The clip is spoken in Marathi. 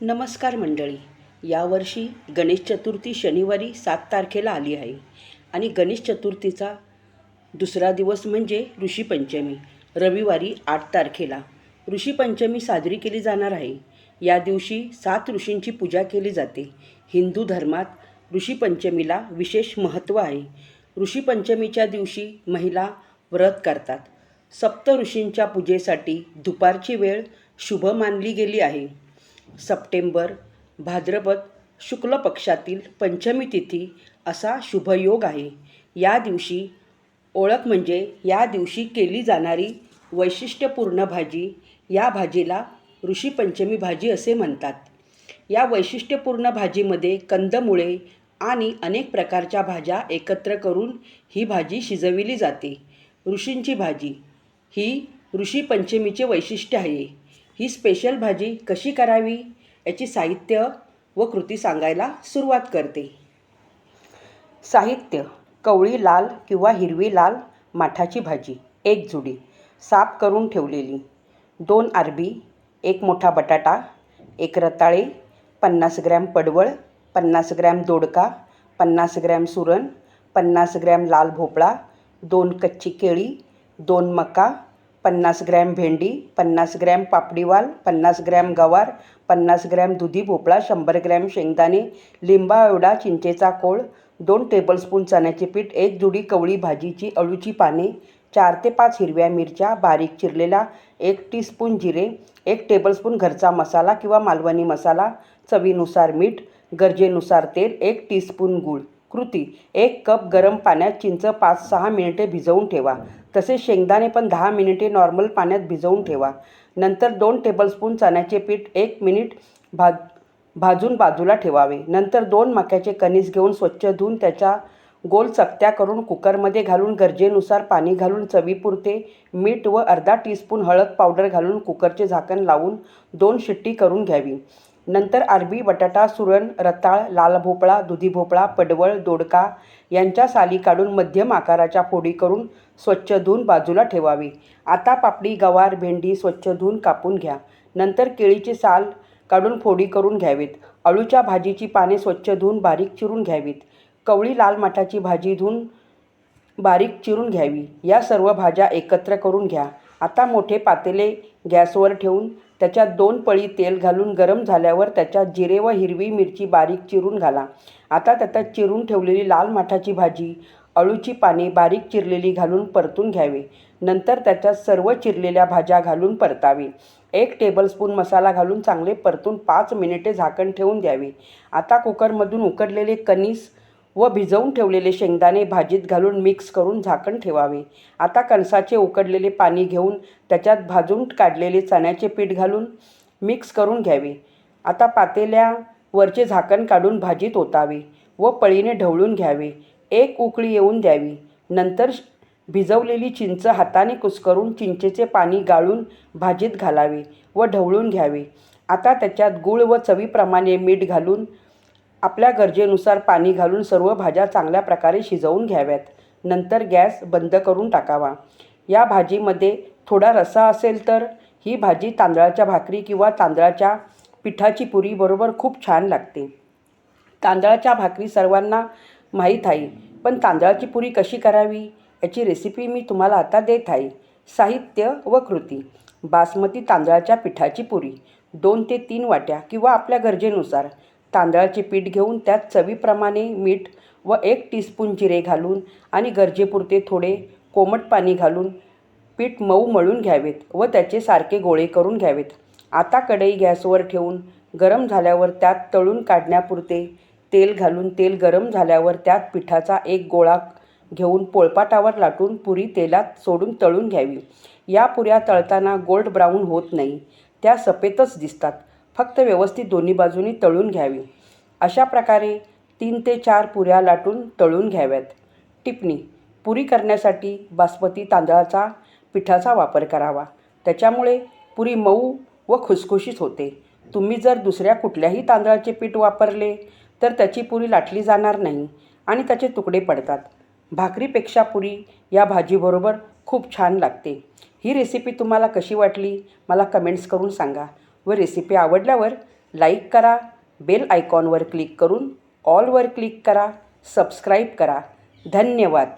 नमस्कार मंडळी. यावर्षी गणेश चतुर्थी शनिवारी सात तारखेला आली आहे आणि गणेश चतुर्थीचा दुसरा दिवस म्हणजे ऋषीपंचमी रविवारी आठ तारखेला ऋषीपंचमी साजरी केली जाणार आहे. या दिवशी सात ऋषींची पूजा केली जाते. हिंदू धर्मात ऋषीपंचमीला विशेष महत्त्व आहे. ऋषीपंचमीच्या दिवशी महिला व्रत करतात. सप्त ऋषींच्या पूजेसाठी दुपारची वेळ शुभ मानली गेली आहे. सप्टेंबर भाद्रपद शुक्ल पक्षातील पंचमी तिथी असा शुभयोग आहे. या दिवशी ओळख म्हणजे या दिवशी केली जाणारी वैशिष्ट्यपूर्ण भाजी या भाजीला ऋषीपंचमी भाजी असे म्हणतात. या वैशिष्ट्यपूर्ण भाजीमध्ये कंदमुळे आणि अनेक प्रकारच्या भाज्या एकत्र करून ही भाजी शिजविली जाते. ऋषींची भाजी ही ऋषीपंचमीचे वैशिष्ट्य आहे. ही स्पेशल भाजी कशी करावी याची साहित्य व कृती सांगायला सुरुवात करते. साहित्य कवळी लाल किंवा हिरवी लाल माठाची भाजी एक जुडी साफ करून ठेवलेली. दोन आरबी एक मोठा बटाटा एक रताळे पन्नास ग्रॅम पडवळ पन्नास ग्रॅम दोडका पन्नास ग्रॅम सुरण पन्नास ग्रॅम लाल भोपळा दोन कच्ची केळी दोन मका पन्नास ग्रॅम भेंडी पन्नास ग्रॅम पापडीवाल पन्नास ग्रॅम गवार पन्नास ग्रॅम दुधी भोपळा शंभर ग्रॅम शेंगदाणे लिंबा एवढा चिंचेचा कोळ दोन टेबलस्पून चण्याचे पीठ एक जुडी कवळी भाजीची अळूची पाने चार ते पाच हिरव्या मिरच्या बारीक चिरलेला एक टीस्पून जिरे एक टेबलस्पून घरचा मसाला किंवा मालवणी मसाला चवीनुसार मीठ गरजेनुसार तेल एक टीस्पून गूळ. कृती. एक कप गरम पाण्यात चिंच पाच सहा मिनिटे भिजवून ठेवा. तसेच शेंगदाणे पण दहा मिनिटे नॉर्मल पाण्यात भिजवून ठेवा. नंतर दोन टेबलस्पून चण्याचे पीठ एक मिनिट भाज भाजून बाजूला ठेवावे. नंतर दोन मक्याचे कणीस घेऊन स्वच्छ धुवून त्याच्या गोल चकत्या करून कुकरमध्ये घालून गरजेनुसार पाणी घालून चवीपुरते मीठ व अर्धा टीस्पून हळद पावडर घालून कुकरचे झाकण लावून दोन शिट्टी करून घ्यावी. नंतर अरबी बटाटा सुरण रताळ लाल भोपळा दुधी भोपळा पडवळ दोडका यांच्या साली काढून मध्यम आकाराच्या फोडी करून स्वच्छ धुवून बाजूला ठेवावी. आता पापडी गवार भेंडी स्वच्छ धुवून कापून घ्या. नंतर केळीचे साल काढून फोडी करून घ्यावीत. अळूच्या भाजीची पाने स्वच्छ धुवून बारीक चिरून घ्यावीत. कवळी लाल माठाची भाजी धुवून बारीक चिरून घ्यावी. या सर्व भाज्या एकत्र करून घ्या. आता मोठे पातेले गॅसवर ठेवून त्याच्यात दोन पळी तेल घालून गरम झाल्यावर त्याच्यात जिरे व हिरवी मिरची बारीक चिरून घाला. आता त्याच्यात चिरून ठेवलेली लाल माठाची भाजी अळूची पाने बारीक चिरलेली घालून परतून घ्यावे. नंतर त्याच्यात सर्व चिरलेल्या भाज्या घालून परतावे. एक टेबलस्पून मसाला घालून चांगले परतून पाच मिनिटे झाकण ठेवून द्यावी. आता कुकरमधून उकडलेले कणीस व भिजवून ठेवलेले शेंगदाणे भाजीत घालून मिक्स करून झाकण ठेवावे. आता कणसाचे उकडलेले पाणी घेऊन त्याच्यात भाजून काढलेले चण्याचे पीठ घालून मिक्स करून घ्यावे. आता पातेल्यावरचे झाकण काढून भाजीत ओतावे व पळीने ढवळून घ्यावे. एक उकळी येऊन द्यावी. नंतर भिजवलेली चिंच हाताने कुस्करून चिंचेचे पाणी गाळून भाजीत घालावे व ढवळून घ्यावे. आता त्याच्यात गूळ व चवीप्रमाणे मीठ घालून आपल्या गरजेनुसार पाणी घालून सर्व भाज्या चांगल्या प्रकारे शिजवून घ्याव्यात. नंतर गॅस बंद करून टाकावा. या भाजीमध्ये थोडा रस्सा असेल तर ही भाजी तांदळाच्या भाकरी किंवा तांदळाच्या पिठाची पुरीबरोबर खूप छान लागते. तांदळाच्या भाकरी सर्वांना माहीत आहे पण तांदळाची पुरी कशी करावी याची रेसिपी मी तुम्हाला आता देत आहे. साहित्य व कृती. बासमती तांदळाच्या पिठाची पुरी. दोन ते तीन वाट्या किंवा आपल्या गरजेनुसार. तांदळाचे पीठ घेऊन त्यात चवीप्रमाणे मीठ व एक टीस्पून जिरे घालून आणि गरजेपुरते थोडे कोमट पाणी घालून पीठ मऊ मळून घ्यावेत व त्याचे सारखे गोळे करून घ्यावेत. आता कढई गॅसवर ठेवून गरम झाल्यावर त्यात तळून काढण्यापुरते तेल घालून तेल गरम झाल्यावर त्यात पिठाचा एक गोळा घेऊन पोळपाटावर लाटून पुरी तेलात सोडून तळून घ्यावी. या पुऱ्या तळताना गोल्ड ब्राऊन होत नाही. त्या सफेदच दिसतात. फक्त व्यवस्थित दोन्ही बाजूनी तळून घ्यावी. अशा प्रकारे तीन ते चार पुऱ्या लाटून तळून घ्याव्यात. टिपणी पुरी करण्यासाठी बासमती तांदळाचा पिठाचा वापर करावा. त्याच्यामुळे पुरी मऊ व खुसखुशीत होते. तुम्ही जर दुसऱ्या कुठल्याही तांदळाचे पीठ वापरले तर त्याची पुरी लाटली जाणार नाही आणि त्याचे तुकडे पडतात. भाकरीपेक्षा पुरी या भाजीबरोबर खूप छान लागते. ही रेसिपी तुम्हाला कशी वाटली मला कमेंट्स करून सांगा. व रेसिपी आवडल्यावर लाईक करा बेल आयकॉनवर क्लिक करून ऑलवर क्लिक करा सबस्क्राईब करा. धन्यवाद.